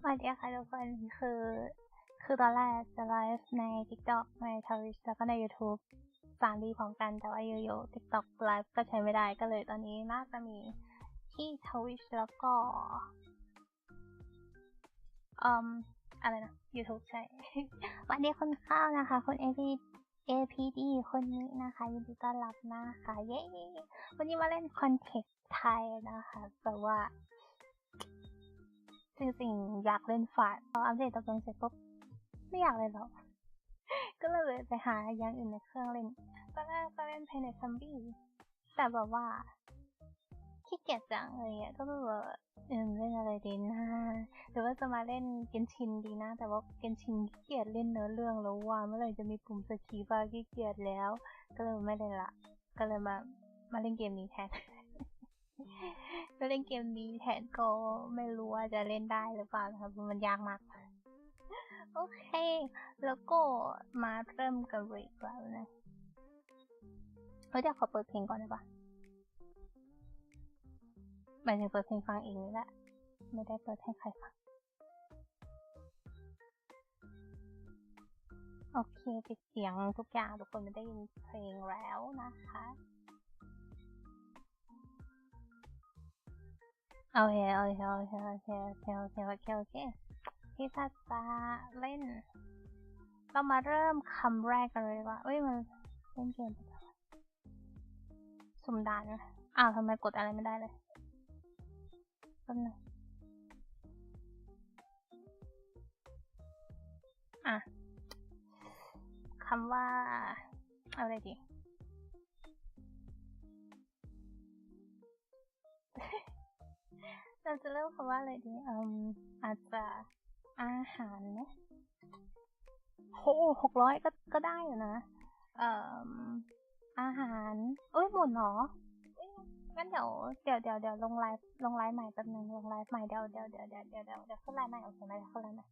สวัสดีค่ะทุกคนคือ คือตอนแรกจะไลฟ์ใน TikTok ในทวิชแล้วก็ใน YouTube สามดีพร้อมกันแต่ว่าอยู่ๆ TikTok ไลฟ์ก็ใช้ไม่ได้ก็เลยตอนนี้น่าจะมีที่ทวิชแล้วก็อืมอะไรนะ YouTube ใช่ วันนี้คนเข้านะคะ คน AP APD คนนี้นะคะ ยินดีต้อนรับนะคะ เย้วันนี้มาเล่นคอนเทกต์ไทยนะคะแต่ว่า จริงๆอยากเล่นฝาดพออัปเดตตัวเองเสร็จปุ๊บไม่อยากเลยหรอกก็เลยไปหาอย่างอื่นในเครื่องเล่นตอนแรกก็เล่นเพนเนซัมบี้แต่แบบว่าขี้เกียจจังอะไรเงี้ยก็เลยแบบเออเล่นอะไรดีนะหรือว่าจะมาเล่นเกนชินดีนะ แต่ว่าเกนชินขี้เกียจเล่นเนื้อเรื่องแล้วว่าเมื่อไหร่จะมีปุ่มสกีบาขี้เกียจแล้ว ก็เลยไม่เล่นละ ก็เลยมามาเล่นเกมนี้แทน เล่นเกมนี้แทนก็ไม่รู้ว่าจะเล่นได้หรือเปล่านะครับมันยากมาก โอเค แล้วก็มาเริ่มกันเลยดีกว่านะเฮ้ยเดี๋ยวขอเปิดเพลงก่อนได้ปะหมายถึงเปิดเพลงฟังเองนี่แหละ ไม่ได้เปิดให้ใครฟัง โอเคปิดเสียงทุกอย่างทุกคนไม่ได้ยินเพลงแล้วนะคะ โอเคโอเคโอเคโอเคโอเคโอเคโอเคโอเคที่ถ้าจะเล่น เรามาเริ่มคำแรกกันเลยว่าเอ้ยมันเล่นเกมไปสุ่มด่านนะอ้าวทำไมกดอะไรไม่ได้เลยแป๊บนึงอะคำว่าเอาอะไรดี เราจะเริ่มคำว่าอะไรดีอืมอาจจะอาหารนะโหหกร้อยก็ก็ได้อยู่นะเอ่ออาหารเอ้ยหมดเหรอเอ้ยงั้นเดี๋ยวเดี๋ยวเดี๋ยวเดี๋ยวลงไลฟ์ลงไลฟ์ใหม่แป๊บนึงลงไลฟ์ใหม่เดี๋ยวเดี๋ยวเดี๋ยวเดี๋ยวเดี๋ยวเดี๋ยวเดี๋ยวขึ้นไลฟ์ใหม่โอเคไหมเดี๋ยวขึ้นไลฟ์ใหม่